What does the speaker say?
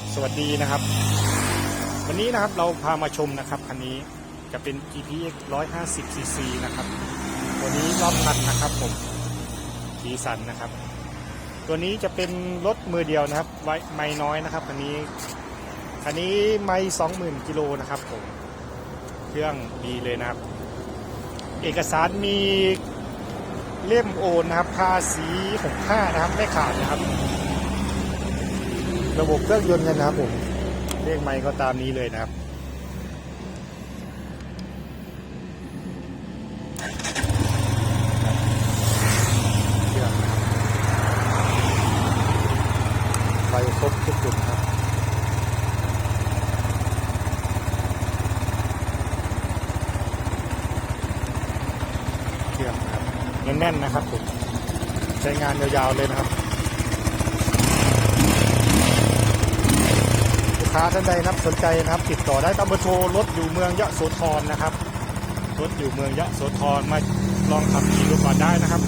ครับสวัสดีนะครับ วันนี้นะครับเราพามาชมนะครับคันนี้จะเป็น GPX 150 cc นะครับตัวนี้รอบคันนะครับผมสีสันนะครับ ตัวนี้จะเป็นรถมือเดียวนะครับไว้ไม่น้อยนะครับคันนี้คันนี้ไม่ 20,000กิโลนะครับผมเครื่องดีเลยนะครับ เอกสารมีเล่มโอนนะครับภาษี65นะครับไม่ขาดนะครับ ระบบเครื่องยนต์กันนะครับผมเลขไมค์ก็ตามนี้เลยนะครับไฟครบทุกจุดครับเครื่องนะครับแน่นๆนะครับผมใช้งานยาวๆเลยนะครับ ลูก ค้าท่านใดนะครับสนใจนะครับ ติดต่อได้ตามเบอร์โทรรถอยู่เมืองยะโสธรนะครับรถอยู่เมืองยะโสธรมาลองขับขี่ดูก่อนได้นะครับ